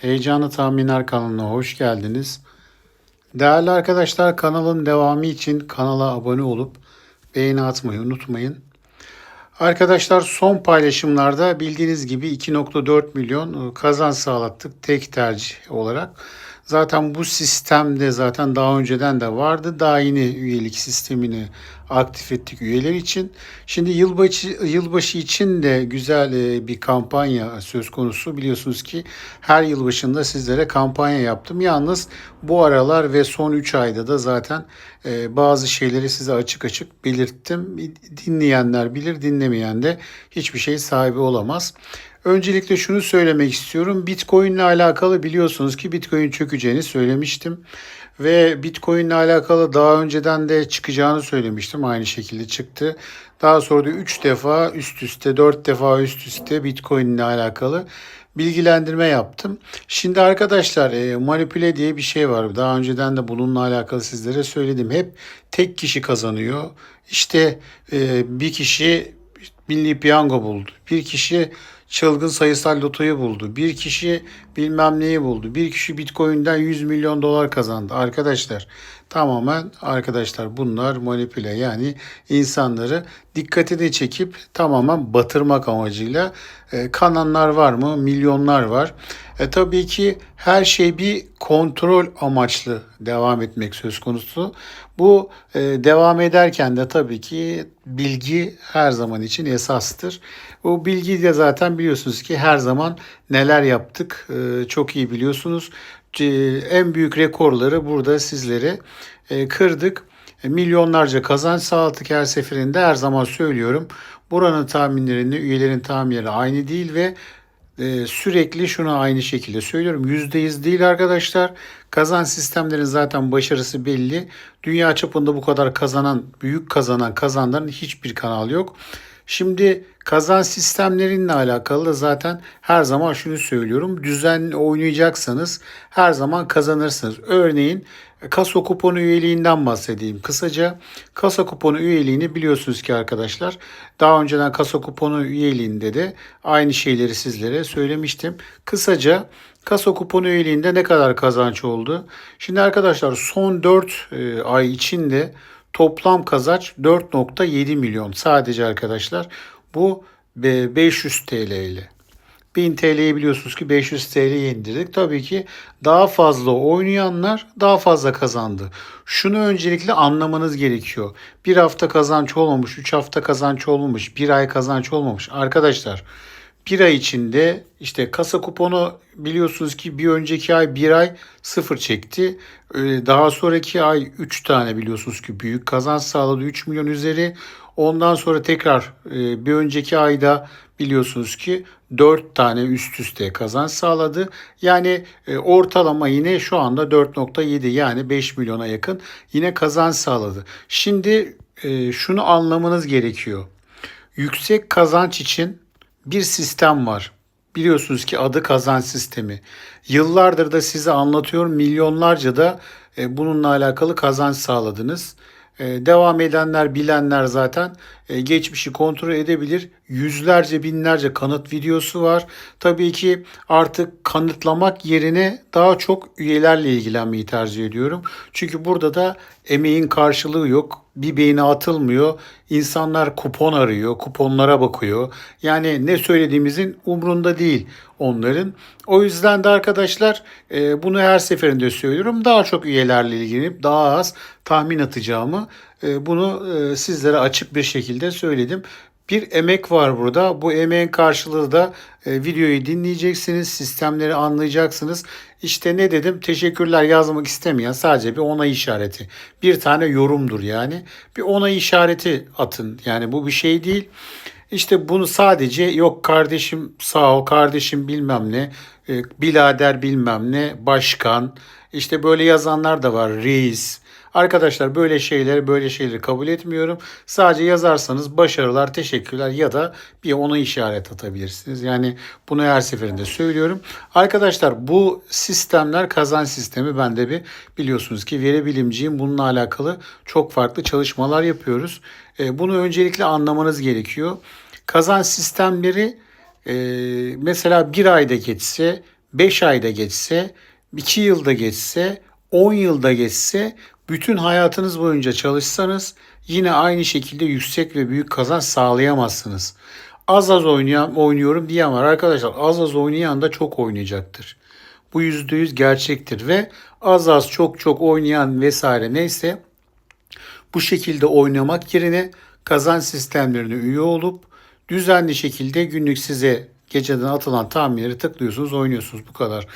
Heyecanlı Tahminler kanalına hoş geldiniz. Değerli arkadaşlar kanalın devamı için kanala abone olup beğeni atmayı unutmayın. Arkadaşlar son paylaşımlarda bildiğiniz gibi 2.4 milyon e, kazanç sağlattık tek tercih olarak. Zaten bu sistemde zaten daha önceden de vardı. Daha yeni üyelik sistemini aktif ettik üyeler için. Şimdi yılbaşı, yılbaşı için de güzel e, bir kampanya söz konusu. Biliyorsunuz ki her yılbaşında sizlere kampanya yaptım. Yalnız bu aralar ve son 3 ayda da zaten e, bazı şeyleri size açık açık belirttim. Dinleyenler bilir, dinlemeyen de hiçbir şey sahibi olamaz. Öncelikle şunu söylemek istiyorum. Bitcoin ile alakalı biliyorsunuz ki Bitcoin çökeceğini söylemiştim. Ve Bitcoin ile alakalı daha önceden de çıkacağını söylemiştim. Aynı şekilde çıktı. Daha sonra da 3 defa üst üste, 4 defa üst üste Bitcoin ile alakalı bilgilendirme yaptım. Şimdi arkadaşlar e, manipüle diye bir şey var. Daha önceden de bununla alakalı sizlere söyledim. Hep tek kişi kazanıyor. İşte e, bir kişi milli piyango buldu. Bir kişi çılgın sayısal lotoyu buldu. Bir kişi bilmem neyi buldu. Bir kişi Bitcoin'den 100 milyon dolar kazandı. Arkadaşlar tamamen arkadaşlar bunlar manipüle yani insanları dikkatini çekip tamamen batırmak amacıyla e, kananlar var mı? Milyonlar var. E, tabii ki her şey bir kontrol amaçlı devam etmek söz konusu. Bu e, devam ederken de tabii ki bilgi her zaman için esastır. Bu bilgi de zaten biliyorsunuz ki her zaman neler yaptık e, çok iyi biliyorsunuz. E, en büyük rekorları burada sizlere e, kırdık. E, milyonlarca kazanç sağladık her seferinde her zaman söylüyorum. Buranın tahminlerini, üyelerin tahminleri aynı değil ve e, sürekli şunu aynı şekilde söylüyorum. %100 değil arkadaşlar. Kazanç sistemlerin zaten başarısı belli. Dünya çapında bu kadar kazanan, büyük kazanan kazanların hiçbir kanal yok. Şimdi kazanç sistemlerinle alakalı da zaten her zaman şunu söylüyorum. Düzenli oynayacaksanız her zaman kazanırsınız. Örneğin kasa kuponu üyeliğinden bahsedeyim. Kısaca kasa kuponu üyeliğini biliyorsunuz ki arkadaşlar. Daha önceden kasa kuponu üyeliğinde de aynı şeyleri sizlere söylemiştim. Kısaca kasa kuponu üyeliğinde ne kadar kazanç oldu? Şimdi arkadaşlar son 4 e, ay içinde Toplam kazanç 4.7 milyon sadece arkadaşlar. Bu 500 TL ile. 1000 TL'yi biliyorsunuz ki 500 TL'ye indirdik. Tabii ki daha fazla oynayanlar daha fazla kazandı. Şunu öncelikle anlamanız gerekiyor. Bir hafta kazanç olmamış, 3 hafta kazanç olmamış, 1 ay kazanç olmamış. Arkadaşlar bir ay içinde işte kasa kuponu biliyorsunuz ki bir önceki ay bir ay sıfır çekti. Ee, daha sonraki ay 3 tane biliyorsunuz ki büyük kazanç sağladı 3 milyon üzeri. Ondan sonra tekrar e, bir önceki ayda biliyorsunuz ki 4 tane üst üste kazanç sağladı. Yani e, ortalama yine şu anda 4.7 yani 5 milyona yakın yine kazanç sağladı. Şimdi e, şunu anlamanız gerekiyor. Yüksek kazanç için bir sistem var. Biliyorsunuz ki adı kazanç sistemi. Yıllardır da size anlatıyorum. Milyonlarca da e, bununla alakalı kazanç sağladınız. E, devam edenler, bilenler zaten geçmişi kontrol edebilir. Yüzlerce, binlerce kanıt videosu var. Tabii ki artık kanıtlamak yerine daha çok üyelerle ilgilenmeyi tercih ediyorum. Çünkü burada da emeğin karşılığı yok. Bir beyine atılmıyor. İnsanlar kupon arıyor, kuponlara bakıyor. Yani ne söylediğimizin umrunda değil onların. O yüzden de arkadaşlar e, bunu her seferinde söylüyorum. Daha çok üyelerle ilgilenip daha az tahmin atacağımı e, bunu e, sizlere açık bir şekilde söyledim. Bir emek var burada. Bu emeğin karşılığı da e, videoyu dinleyeceksiniz, sistemleri anlayacaksınız. İşte ne dedim? Teşekkürler yazmak istemeyen sadece bir onay işareti. Bir tane yorumdur yani. Bir onay işareti atın. Yani bu bir şey değil. İşte bunu sadece yok kardeşim sağ ol, kardeşim bilmem ne, e, bilader bilmem ne, başkan. İşte böyle yazanlar da var. Reis, Arkadaşlar böyle şeyleri böyle şeyleri kabul etmiyorum. Sadece yazarsanız başarılar, teşekkürler ya da bir ona işaret atabilirsiniz. Yani bunu her seferinde söylüyorum. Arkadaşlar bu sistemler kazanç sistemi. Ben de bir biliyorsunuz ki veri bilimciyim. Bununla alakalı çok farklı çalışmalar yapıyoruz. E, bunu öncelikle anlamanız gerekiyor. Kazanç sistemleri e, mesela bir ayda geçse 5 ayda geçse, 2 yılda geçse, 10 yılda geçse bütün hayatınız boyunca çalışsanız yine aynı şekilde yüksek ve büyük kazanç sağlayamazsınız. Az az oynayan, oynuyorum diyen var. Arkadaşlar az az oynayan da çok oynayacaktır. Bu yüzde yüz gerçektir ve az az çok çok oynayan vesaire neyse bu şekilde oynamak yerine kazanç sistemlerine üye olup düzenli şekilde günlük size geceden atılan tahminleri tıklıyorsunuz, oynuyorsunuz. Bu kadar.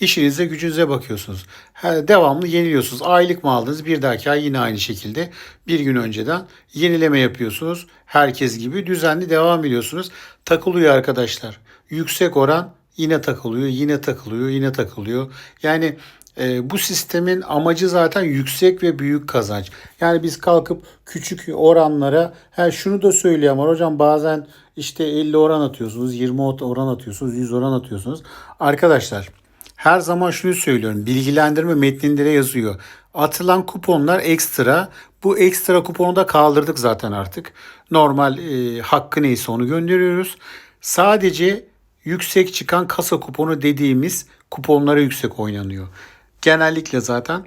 İşinize, gücünüze bakıyorsunuz. Devamlı yeniliyorsunuz. Aylık mı aldınız? Bir dahaki ay yine aynı şekilde bir gün önceden yenileme yapıyorsunuz. Herkes gibi düzenli devam ediyorsunuz. Takılıyor arkadaşlar. Yüksek oran yine takılıyor, yine takılıyor, yine takılıyor. Yani e, bu sistemin amacı zaten yüksek ve büyük kazanç. Yani biz kalkıp küçük oranlara her şunu da söyleyeyim var hocam bazen işte 50 oran atıyorsunuz, 20 oran atıyorsunuz, 100 oran atıyorsunuz. Arkadaşlar her zaman şunu söylüyorum. Bilgilendirme metninde yazıyor. Atılan kuponlar ekstra. Bu ekstra kuponu da kaldırdık zaten artık. Normal e, hakkı neyse onu gönderiyoruz. Sadece yüksek çıkan kasa kuponu dediğimiz kuponlara yüksek oynanıyor. Genellikle zaten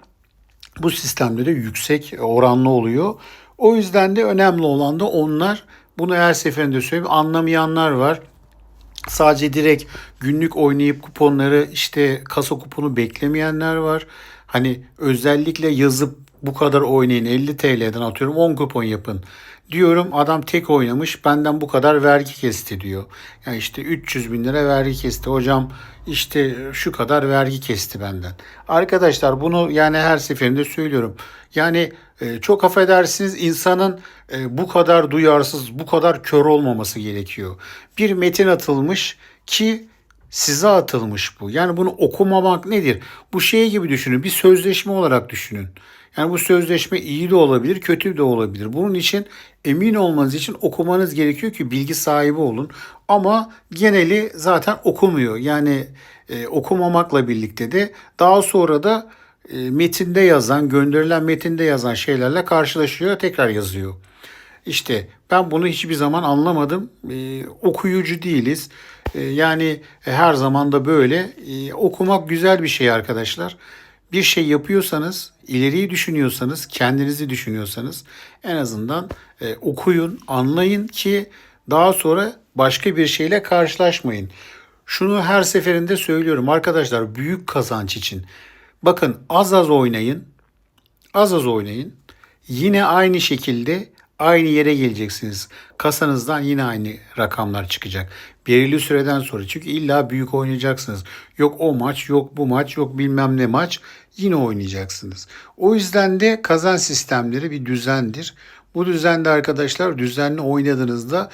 bu sistemde de yüksek oranlı oluyor. O yüzden de önemli olan da onlar. Bunu her seferinde söyleyeyim. Anlamayanlar var. Sadece direkt günlük oynayıp kuponları işte kasa kuponu beklemeyenler var. Hani özellikle yazıp bu kadar oynayın 50 TL'den atıyorum 10 kupon yapın. Diyorum adam tek oynamış benden bu kadar vergi kesti diyor. Yani işte 300 bin lira vergi kesti. Hocam işte şu kadar vergi kesti benden. Arkadaşlar bunu yani her seferinde söylüyorum. Yani e, çok affedersiniz insanın e, bu kadar duyarsız, bu kadar kör olmaması gerekiyor. Bir metin atılmış ki size atılmış bu. Yani bunu okumamak nedir? Bu şey gibi düşünün. Bir sözleşme olarak düşünün. Yani bu sözleşme iyi de olabilir, kötü de olabilir. Bunun için emin olmanız için okumanız gerekiyor ki bilgi sahibi olun. Ama geneli zaten okumuyor. Yani e, okumamakla birlikte de daha sonra da e, metinde yazan, gönderilen metinde yazan şeylerle karşılaşıyor, tekrar yazıyor. İşte ben bunu hiçbir zaman anlamadım. Ee, okuyucu değiliz. Ee, yani her zaman da böyle. Ee, okumak güzel bir şey arkadaşlar. Bir şey yapıyorsanız, ileriyi düşünüyorsanız, kendinizi düşünüyorsanız en azından e, okuyun, anlayın ki daha sonra başka bir şeyle karşılaşmayın. Şunu her seferinde söylüyorum arkadaşlar büyük kazanç için. Bakın az az oynayın. Az az oynayın. Yine aynı şekilde aynı yere geleceksiniz. Kasanızdan yine aynı rakamlar çıkacak. Belirli süreden sonra çünkü illa büyük oynayacaksınız. Yok o maç, yok bu maç, yok bilmem ne maç yine oynayacaksınız. O yüzden de kazan sistemleri bir düzendir. Bu düzende arkadaşlar düzenli oynadığınızda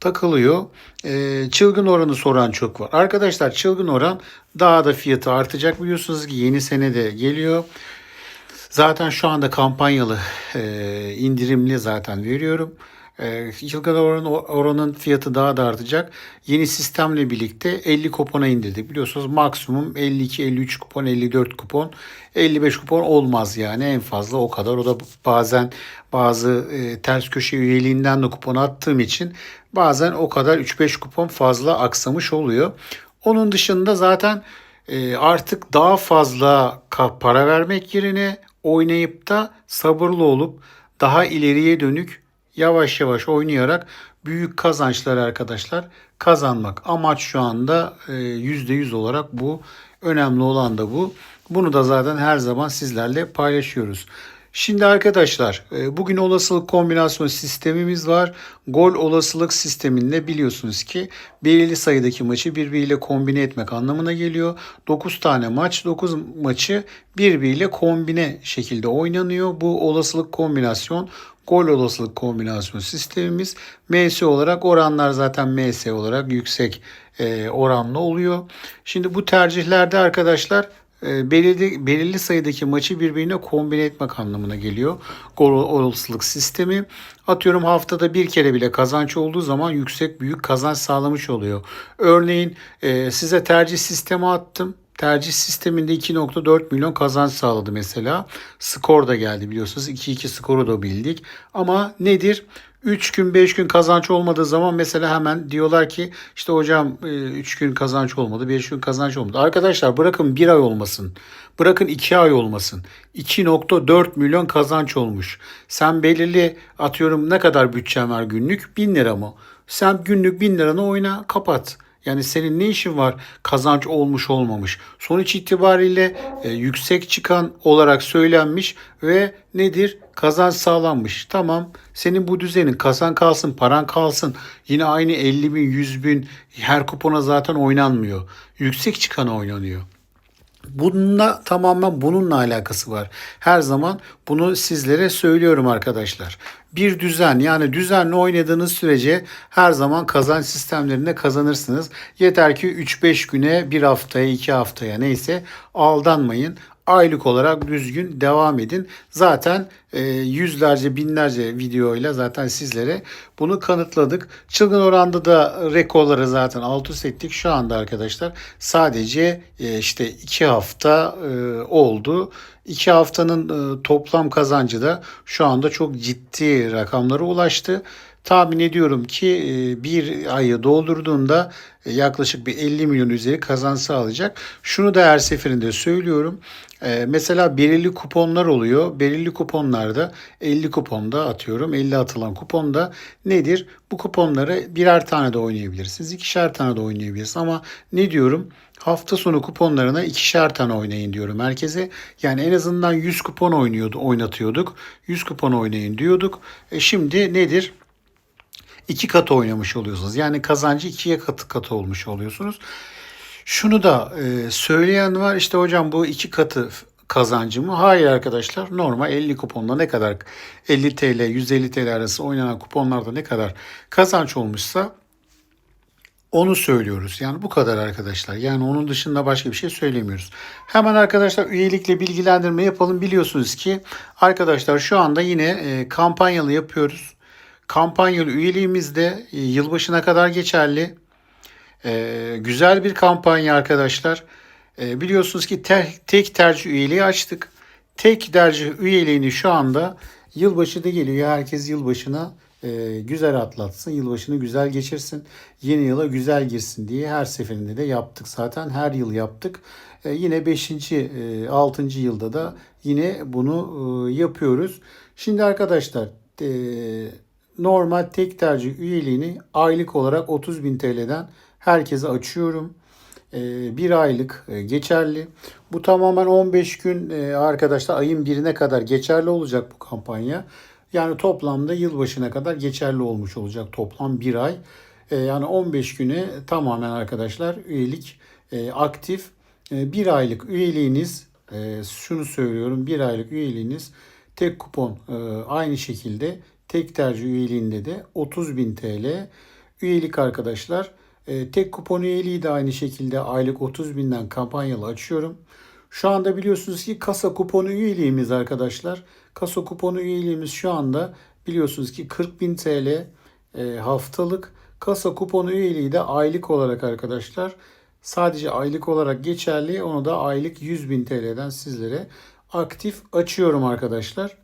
takılıyor. Ee, çılgın oranı soran çok var. Arkadaşlar çılgın oran daha da fiyatı artacak biliyorsunuz ki yeni sene de geliyor. Zaten şu anda kampanyalı e, indirimli zaten veriyorum. E, yılgın oran, oranın fiyatı daha da artacak. Yeni sistemle birlikte 50 kupona indirdik. Biliyorsunuz maksimum 52, 53 kupon, 54 kupon, 55 kupon olmaz yani en fazla o kadar. O da bazen bazı e, ters köşe üyeliğinden de kupon attığım için bazen o kadar 3-5 kupon fazla aksamış oluyor. Onun dışında zaten e, artık daha fazla para vermek yerine oynayıp da sabırlı olup daha ileriye dönük yavaş yavaş oynayarak büyük kazançlar arkadaşlar kazanmak. Amaç şu anda %100 e, olarak bu. Önemli olan da bu. Bunu da zaten her zaman sizlerle paylaşıyoruz. Şimdi arkadaşlar e, bugün olasılık kombinasyon sistemimiz var. Gol olasılık sisteminde biliyorsunuz ki belirli sayıdaki maçı birbiriyle kombine etmek anlamına geliyor. 9 tane maç 9 maçı birbiriyle kombine şekilde oynanıyor. Bu olasılık kombinasyon gol olasılık kombinasyon sistemimiz. MS olarak oranlar zaten MS olarak yüksek e, oranlı oluyor. Şimdi bu tercihlerde arkadaşlar belirli, belirli sayıdaki maçı birbirine kombine etmek anlamına geliyor. Gol olasılık sistemi. Atıyorum haftada bir kere bile kazanç olduğu zaman yüksek büyük kazanç sağlamış oluyor. Örneğin e, size tercih sistemi attım. Tercih sisteminde 2.4 milyon kazanç sağladı mesela. Skor da geldi biliyorsunuz. 2-2 skoru da bildik. Ama nedir? 3 gün 5 gün kazanç olmadığı zaman mesela hemen diyorlar ki işte hocam 3 gün kazanç olmadı 5 gün kazanç olmadı. Arkadaşlar bırakın 1 ay olmasın. Bırakın 2 ay olmasın. 2.4 milyon kazanç olmuş. Sen belirli atıyorum ne kadar bütçen var günlük? 1000 lira mı? Sen günlük 1000 liranı oyna kapat. Yani senin ne işin var kazanç olmuş olmamış. Sonuç itibariyle e, yüksek çıkan olarak söylenmiş ve nedir? Kazanç sağlanmış. Tamam senin bu düzenin kazan kalsın paran kalsın. Yine aynı 50 bin 100 bin her kupona zaten oynanmıyor. Yüksek çıkan oynanıyor. Bununla tamamen bununla alakası var. Her zaman bunu sizlere söylüyorum arkadaşlar. Bir düzen yani düzenli oynadığınız sürece her zaman kazanç sistemlerinde kazanırsınız. Yeter ki 3-5 güne, bir haftaya, 2 haftaya neyse aldanmayın aylık olarak düzgün devam edin. Zaten e, yüzlerce binlerce videoyla zaten sizlere bunu kanıtladık. Çılgın oranda da rekorları zaten alt üst ettik. Şu anda arkadaşlar sadece e, işte 2 hafta e, oldu. 2 haftanın e, toplam kazancı da şu anda çok ciddi rakamlara ulaştı. Tahmin ediyorum ki e, bir ayı doldurduğunda e, yaklaşık bir 50 milyon üzeri kazanç sağlayacak. Şunu da her seferinde söylüyorum. E, mesela belirli kuponlar oluyor. Belirli kuponlarda 50 kuponda atıyorum 50 atılan kuponda nedir? Bu kuponları birer tane de oynayabilirsiniz. ikişer tane de oynayabilirsiniz. Ama ne diyorum? Hafta sonu kuponlarına ikişer tane oynayın diyorum herkese. Yani en azından 100 kupon oynuyordu, oynatıyorduk. 100 kupon oynayın diyorduk. E şimdi nedir? İki katı oynamış oluyorsunuz. Yani kazancı ikiye katı katı olmuş oluyorsunuz. Şunu da e, söyleyen var işte hocam bu iki katı kazancı mı? Hayır arkadaşlar normal 50 kuponda ne kadar 50 TL 150 TL arası oynanan kuponlarda ne kadar kazanç olmuşsa onu söylüyoruz. Yani bu kadar arkadaşlar. Yani onun dışında başka bir şey söylemiyoruz. Hemen arkadaşlar üyelikle bilgilendirme yapalım. Biliyorsunuz ki arkadaşlar şu anda yine e, kampanyalı yapıyoruz. Kampanyalı üyeliğimiz de e, yılbaşına kadar geçerli. E, güzel bir kampanya arkadaşlar. E, biliyorsunuz ki te- tek tercih üyeliği açtık. Tek tercih üyeliğini şu anda yılbaşı da geliyor. Herkes yılbaşına e, güzel atlatsın, yılbaşını güzel geçirsin, yeni yıla güzel girsin diye her seferinde de yaptık zaten. Her yıl yaptık. E, yine 5. E, 6. yılda da yine bunu e, yapıyoruz. Şimdi arkadaşlar e, normal tek tercih üyeliğini aylık olarak 30 bin TL'den herkese açıyorum. Ee, bir aylık e, geçerli. Bu tamamen 15 gün e, arkadaşlar ayın birine kadar geçerli olacak bu kampanya. Yani toplamda yılbaşına kadar geçerli olmuş olacak toplam bir ay. E, yani 15 güne tamamen arkadaşlar üyelik aktif. Bir aylık üyeliğiniz şunu söylüyorum bir aylık üyeliğiniz tek kupon aynı şekilde Tek tercih üyeliğinde de 30.000 TL. Üyelik arkadaşlar. E, tek kupon üyeliği de aynı şekilde aylık 30.000'den kampanyalı açıyorum. Şu anda biliyorsunuz ki kasa kuponu üyeliğimiz arkadaşlar. Kasa kuponu üyeliğimiz şu anda biliyorsunuz ki 40.000 TL e, haftalık. Kasa kuponu üyeliği de aylık olarak arkadaşlar. Sadece aylık olarak geçerli. Onu da aylık 100.000 TL'den sizlere aktif açıyorum arkadaşlar.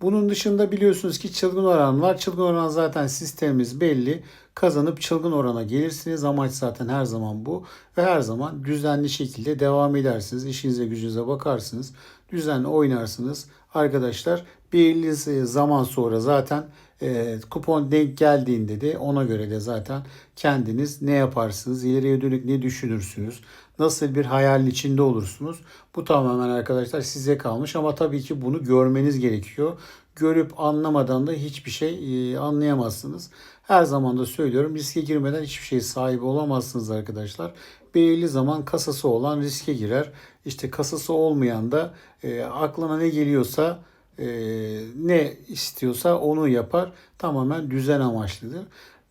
Bunun dışında biliyorsunuz ki çılgın oran var. Çılgın oran zaten sistemimiz belli. Kazanıp çılgın orana gelirsiniz. Amaç zaten her zaman bu. Ve her zaman düzenli şekilde devam edersiniz. İşinize gücünüze bakarsınız. Düzenli oynarsınız. Arkadaşlar belirli zaman sonra zaten e, kupon denk geldiğinde de ona göre de zaten kendiniz ne yaparsınız, ileriye dönük ne düşünürsünüz, nasıl bir hayalin içinde olursunuz. Bu tamamen arkadaşlar size kalmış ama tabii ki bunu görmeniz gerekiyor. Görüp anlamadan da hiçbir şey e, anlayamazsınız. Her zaman da söylüyorum riske girmeden hiçbir şey sahibi olamazsınız arkadaşlar. Belirli zaman kasası olan riske girer. İşte kasası olmayan da e, aklına ne geliyorsa e, ne istiyorsa onu yapar. Tamamen düzen amaçlıdır.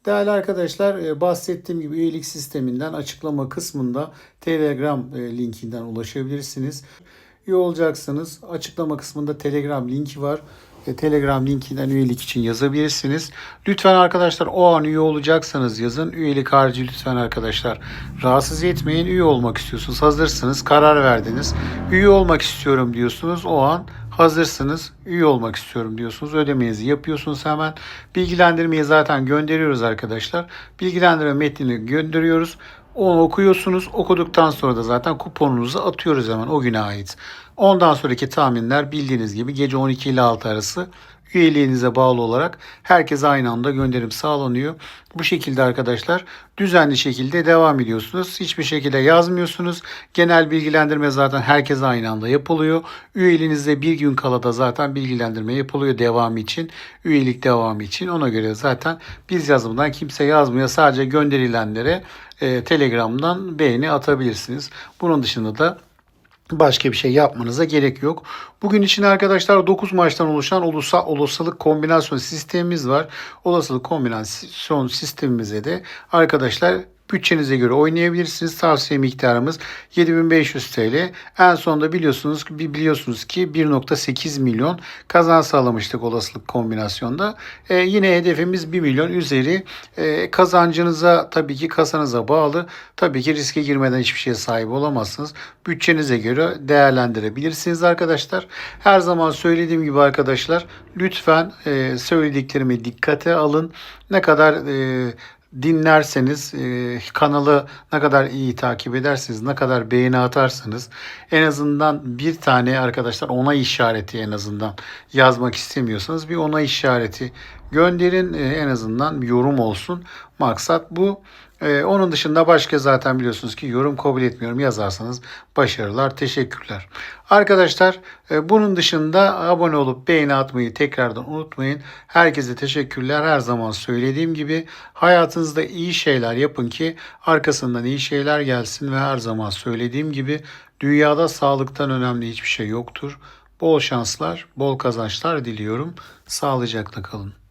Değerli arkadaşlar e, bahsettiğim gibi üyelik sisteminden açıklama kısmında Telegram e, linkinden ulaşabilirsiniz. Üye olacaksanız açıklama kısmında Telegram linki var. E, Telegram linkinden üyelik için yazabilirsiniz. Lütfen arkadaşlar o an üye olacaksanız yazın. Üyelik harici lütfen arkadaşlar rahatsız etmeyin. Üye olmak istiyorsunuz. Hazırsınız. Karar verdiniz. Üye olmak istiyorum diyorsunuz. O an hazırsınız. Üye olmak istiyorum diyorsunuz. Ödemenizi yapıyorsunuz hemen. Bilgilendirmeyi zaten gönderiyoruz arkadaşlar. Bilgilendirme metnini gönderiyoruz. Onu okuyorsunuz. Okuduktan sonra da zaten kuponunuzu atıyoruz hemen o güne ait. Ondan sonraki tahminler bildiğiniz gibi gece 12 ile 6 arası üyeliğinize bağlı olarak herkese aynı anda gönderim sağlanıyor. Bu şekilde arkadaşlar düzenli şekilde devam ediyorsunuz. Hiçbir şekilde yazmıyorsunuz. Genel bilgilendirme zaten herkese aynı anda yapılıyor. Üyeliğinizde bir gün kala da zaten bilgilendirme yapılıyor devamı için. Üyelik devamı için. Ona göre zaten biz yazımdan kimse yazmıyor. Sadece gönderilenlere e, Telegram'dan beğeni atabilirsiniz. Bunun dışında da Başka bir şey yapmanıza gerek yok. Bugün için arkadaşlar 9 maçtan oluşan olasılık, olasılık kombinasyon sistemimiz var. Olasılık kombinasyon sistemimize de arkadaşlar bütçenize göre oynayabilirsiniz. Tavsiye miktarımız 7500 TL. En sonunda biliyorsunuz ki biliyorsunuz ki 1.8 milyon kazan sağlamıştık olasılık kombinasyonda. Ee, yine hedefimiz 1 milyon üzeri. Ee, kazancınıza tabii ki kasanıza bağlı. Tabii ki riske girmeden hiçbir şeye sahip olamazsınız. Bütçenize göre değerlendirebilirsiniz arkadaşlar. Her zaman söylediğim gibi arkadaşlar lütfen e, söylediklerimi dikkate alın. Ne kadar e, dinlerseniz, e, kanalı ne kadar iyi takip ederseniz, ne kadar beğeni atarsanız en azından bir tane arkadaşlar onay işareti en azından yazmak istemiyorsanız bir onay işareti gönderin. E, en azından yorum olsun. Maksat bu. E, onun dışında başka zaten biliyorsunuz ki yorum kabul etmiyorum yazarsanız başarılar, teşekkürler. Arkadaşlar e, bunun dışında abone olup beğeni atmayı tekrardan unutmayın. Herkese teşekkürler. Her zaman söylediğim gibi hayatınızda iyi şeyler yapın ki arkasından iyi şeyler gelsin ve her zaman söylediğim gibi dünyada sağlıktan önemli hiçbir şey yoktur. Bol şanslar, bol kazançlar diliyorum. Sağlıcakla kalın.